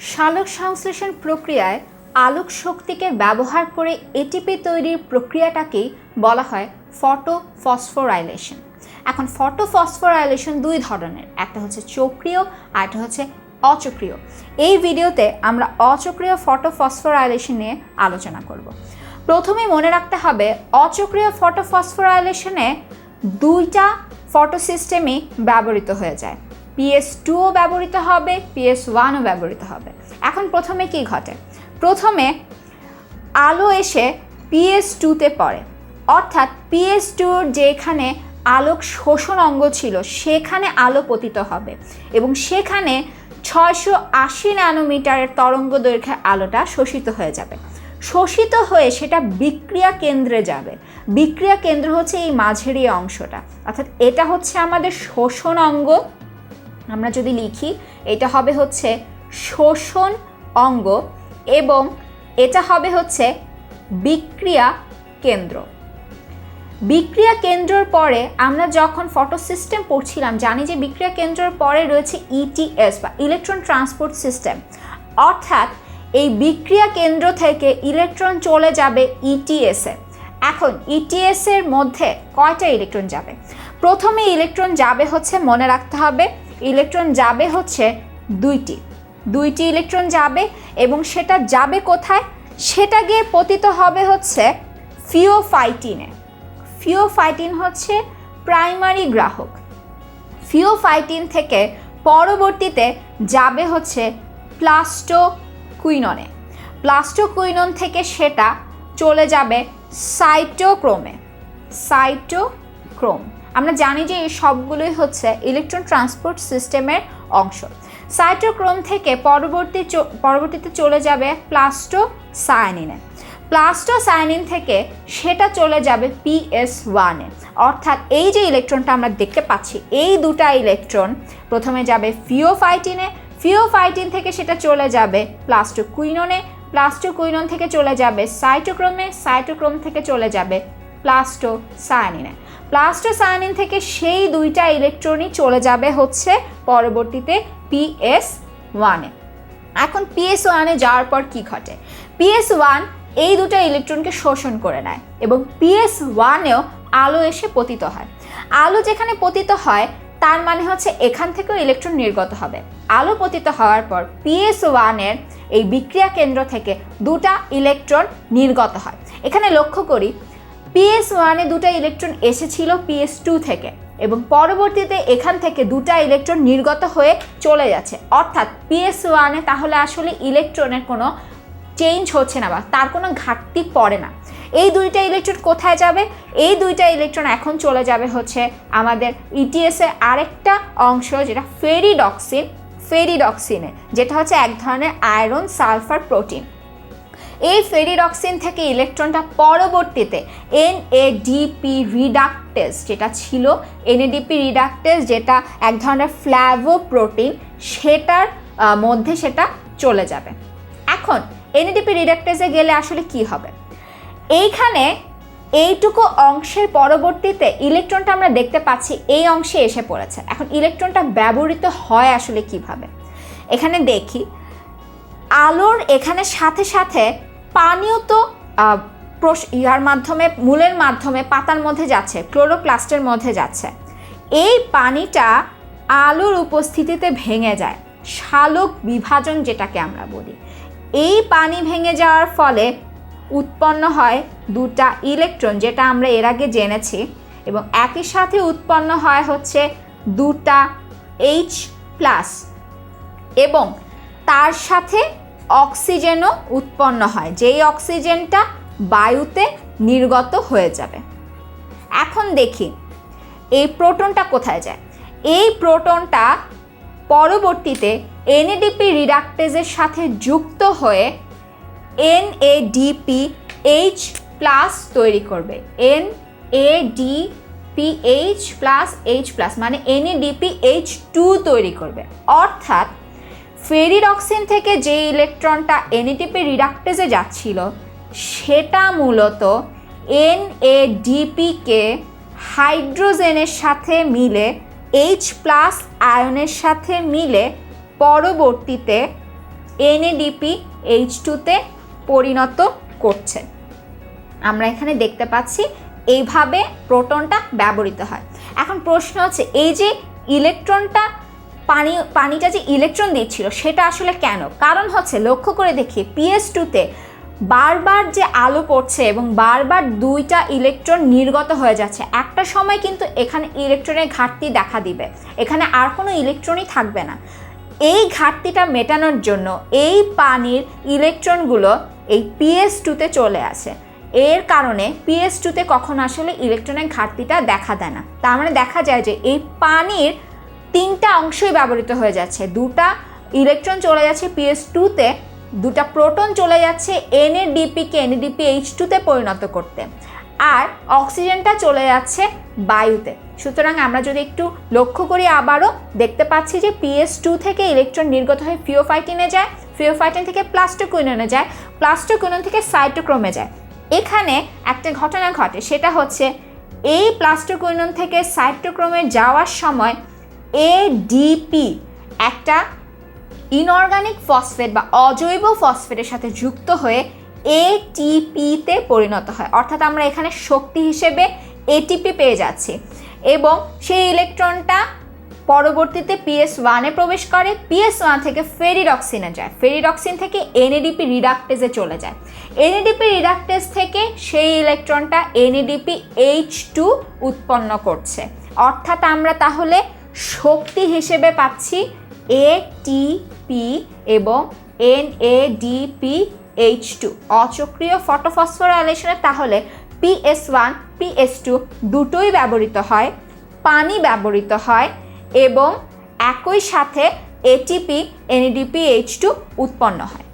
সালোক সংশ্লেষণ প্রক্রিয়ায় আলোক শক্তিকে ব্যবহার করে এটিপি তৈরির প্রক্রিয়াটাকেই বলা হয় ফটোফসফোরাইলেশন। এখন ফটোফসফোরাইলেশন দুই ধরনের, একটা হচ্ছে চক্রীয় আর একটা হচ্ছে অচক্রিয়। এই ভিডিওতে আমরা অচক্রিয় ফটো ফটোফসফোরাইলেশন নিয়ে আলোচনা করব। প্রথমে মনে রাখতে হবে, অচক্রিয় ফটো ফটোফসফোরাইলেশনে দুইটা ফটো সিস্টেমই ব্যবহৃত হয়ে যায়। পিএস টুও ব্যবহৃত হবে পিএস ওয়ানও ব্যবহৃত হবে। এখন প্রথমে কি ঘটে? প্রথমে আলো এসে পিএস টুতে পড়ে। অর্থাৎ পিএস টুর যেখানে আলোক শোষণ অঙ্গ ছিল, সেখানে আলো পতিত হবে এবং সেখানে ছয়শো আশি ন্যানোমিটারের তরঙ্গ দৈর্ঘ্যে আলোটা শোষিত হয়ে যাবে। শোষিত হয়ে সেটা বিক্রিয়া কেন্দ্রে যাবে। বিক্রিয়া কেন্দ্র হচ্ছে এই মাঝের এই অংশটা। অর্থাৎ এটা হচ্ছে আমাদের শোষণ অঙ্গ। আমরা যদি লিখি, এটা হবে হচ্ছে শোষণ অঙ্গ এবং এটা হবে হচ্ছে বিক্রিয়া কেন্দ্র। বিক্রিয়া কেন্দ্রর পরে আমরা যখন ফটো সিস্টেম পড়ছিলাম, জানি যে বিক্রিয়া কেন্দ্রর পরে রয়েছে ইটিএস বা ইলেকট্রন ট্রান্সপোর্ট সিস্টেম অর্থাৎ এই বিক্রিয়া কেন্দ্র থেকে ইলেকট্রন চলে যাবে ইটিএসে এখন ইটিএসের মধ্যে কয়টা ইলেকট্রন যাবে? প্রথমে ইলেকট্রন যাবে হচ্ছে মনে রাখতে হবে ইলেকট্রন যাবে হচ্ছে দুইটি। দুইটি ইলেকট্রন যাবে এবং সেটা যাবে কোথায়? সেটা গিয়ে পতিত হবে হচ্ছে ফিওফাইটিনে। ফিওফাইটিন হচ্ছে প্রাইমারি গ্রাহক। ফিওফাইটিন থেকে পরবর্তীতে যাবে হচ্ছে প্লাস্টো কুইননে প্লাস্টো কুইনন থেকে সেটা চলে যাবে সাইটোক্রোমে। সাইটোক্রোম। আমরা জানি যে এই সবগুলোই হচ্ছে ইলেকট্রন ট্রান্সপোর্ট সিস্টেমের অংশ। সাইটোক্রোম থেকে পরবর্তী পরবর্তীতে চলে যাবে প্লাস্টো সায়ানিনে প্লাস্টো সায়ানিন থেকে সেটা চলে যাবে পিএস ওয়ানে অর্থাৎ এই যে ইলেকট্রনটা আমরা দেখতে পাচ্ছি, এই দুটা ইলেকট্রন প্রথমে যাবে ফিওফাইটিনে ফিওফাইটিন থেকে সেটা চলে যাবে প্লাস্টো কুইননে প্লাস্টো কুইনন থেকে চলে যাবে সাইটোক্রোমে সাইটোক্রোম থেকে চলে যাবে প্লাস্টো সায়ানিনে প্লাস্টো থেকে সেই দুইটা ইলেকট্রনই চলে যাবে হচ্ছে পরবর্তীতে পিএস ওয়ানে এখন পিএস ওয়ানে যাওয়ার পর কি ঘটে? পিএস ওয়ান এই দুটো ইলেকট্রনকে শোষণ করে নেয় এবং পিএস ওয়ানেও আলো এসে পতিত হয়। আলো যেখানে পতিত হয়, তার মানে হচ্ছে এখান থেকেও ইলেকট্রন নির্গত হবে। আলো পতিত হওয়ার পর পিএস ওয়ানের এই বিক্রিয়া কেন্দ্র থেকে দুটা ইলেকট্রন নির্গত হয়। এখানে লক্ষ্য করি পিএস ওয়ানে দুটো ইলেকট্রন এসেছিল পিএস টু থেকে এবং পরবর্তীতে এখান থেকে দুটা ইলেকট্রন নির্গত হয়ে চলে যাচ্ছে। অর্থাৎ পিএস ওয়ানে তাহলে আসলে ইলেকট্রনের কোনো চেঞ্জ হচ্ছে না বা তার কোনো ঘাটতি পড়ে না। এই দুইটা ইলেকট্রন কোথায় যাবে? এই দুইটা ইলেকট্রন এখন চলে যাবে হচ্ছে আমাদের ইটিএসের আরেকটা অংশ যেটা ফেরিডক্সিন ফেরিডক্সিনে যেটা হচ্ছে এক ধরনের আয়রন সালফার প্রোটিন। এই ফেরিডক্সিন থেকে ইলেকট্রনটা পরবর্তীতে এনএডিপি রিডাক্টেস যেটা ছিল এনএডিপি রিডাক্টেস যেটা এক ধরনের ফ্ল্যাভো প্রোটিন সেটার মধ্যে সেটা চলে যাবে। এখন এনএডিপি রিডাক্টেসে গেলে আসলে কি হবে? এইখানে এইটুকু অংশের পরবর্তীতে ইলেকট্রনটা আমরা দেখতে পাচ্ছি এই অংশে এসে পড়েছে। এখন ইলেকট্রনটা ব্যবহৃত হয় আসলে কীভাবে? এখানে দেখি, আলোর এখানে সাথে সাথে পানিও তো ইয়ার মাধ্যমে, মূলের মাধ্যমে পাতার মধ্যে যাচ্ছে, ক্লোরোপ্লাস্টের মধ্যে যাচ্ছে। এই পানিটা আলোর উপস্থিতিতে ভেঙে যায়, শালক বিভাজন যেটাকে আমরা বলি। এই পানি ভেঙে যাওয়ার ফলে উৎপন্ন হয় দুটা ইলেকট্রন, যেটা আমরা এর আগে জেনেছি, এবং একই সাথে উৎপন্ন হয় হচ্ছে দুটা এইচ প্লাস এবং তার সাথে অক্সিজেনও উৎপন্ন হয়। যেই অক্সিজেনটা বায়ুতে নির্গত হয়ে যাবে। এখন দেখি, এই প্রোটনটা কোথায় যায়? এই প্রোটনটা পরবর্তীতে এনএডিপি রিডাক্টেজের সাথে যুক্ত হয়ে এনএডিপি এইচ প্লাস তৈরি করবে। N A D P H plus H plus মানে এনএডিপি এইচ টু তৈরি করবে। অর্থাৎ ফেরিডক্সিন থেকে যে ইলেকট্রনটা এনএটিপি রিডাক্টেজে যাচ্ছিল, সেটা মূলত এনএডিপিকে হাইড্রোজেনের সাথে মিলে এইচ প্লাস আয়নের সাথে মিলে পরবর্তীতে এনএডিপি এইচ টুতে পরিণত করছে। আমরা এখানে দেখতে পাচ্ছি এইভাবে প্রোটনটা ব্যবহৃত হয়। এখন প্রশ্ন হচ্ছে, এই যে ইলেকট্রনটা পানি, পানিটা যে ইলেকট্রন দিচ্ছিল সেটা আসলে কেন? কারণ হচ্ছে, লক্ষ্য করে দেখি পিএস টুতে বারবার যে আলো পড়ছে এবং বারবার দুইটা ইলেকট্রন নির্গত হয়ে যাচ্ছে, একটা সময় কিন্তু এখানে ইলেকট্রনের ঘাটতি দেখা দিবে। এখানে আর কোনো ইলেকট্রনই থাকবে না। এই ঘাটতিটা মেটানোর জন্য এই পানির ইলেকট্রনগুলো এই পিএস টুতে চলে আসে। এর কারণে পিএস টুতে কখন আসলে ইলেকট্রনের ঘাটতিটা দেখা দেয় না। তার মানে দেখা যায় যে এই পানির তিনটা অংশই ব্যবহৃত হয়ে যাচ্ছে। দুটা ইলেকট্রন চলে যাচ্ছে পিএস টুতে দুটা প্রোটন চলে যাচ্ছে এনএডিপিকে এনএডিপি এইচ টুতে পরিণত করতে। আর অক্সিজেনটা চলে যাচ্ছে বায়ুতে। সুতরাং আমরা যদি একটু লক্ষ্য করি আবারও, দেখতে পাচ্ছি যে পিএস টু থেকে ইলেকট্রন নির্গত হয়ে ফিওফাইটিনে যায় ফিওফাইটিন থেকে প্লাস্টোকুইননে যায় প্লাস্টোকুইনন থেকে সাইটোক্রোমে যায়। এখানে একটা ঘটনা ঘটে, সেটা হচ্ছে এই প্লাস্টোকুইনন থেকে সাইটোক্রোমে যাওয়ার সময় এডিপি একটা ইনঅর্গানিক ফসফেট বা অজৈব ফসফেটের সাথে যুক্ত হয়ে এটিপিতে পরিণত হয়। অর্থাৎ আমরা এখানে শক্তি হিসেবে এটিপি পেয়ে যাচ্ছি। এবং সেই ইলেকট্রনটা পরবর্তীতে পিএস ওয়ানে প্রবেশ করে। পিএস ওয়ান থেকে ফেরিডক্সিনে যায়। ফেরিডক্সিন থেকে এনএডিপি রিডাক্টেজে চলে যায়। এনএডিপি রিডাক্টেজ থেকে সেই ইলেকট্রনটা এনএডিপি এইচ টু উৎপন্ন করছে। অর্থাৎ আমরা তাহলে শক্তি হিসেবে পাচ্ছি এটিপি এবং এনএডিপি এইচ টু অচক্রিয় ফটোফসফোরাইলেশনে তাহলে পিএস ওয়ান পিএস টু দুটোই ব্যবহৃত হয়, পানি ব্যবহৃত হয় এবং একই সাথে এটিপি এনএডিপি এইচ টু উৎপন্ন হয়।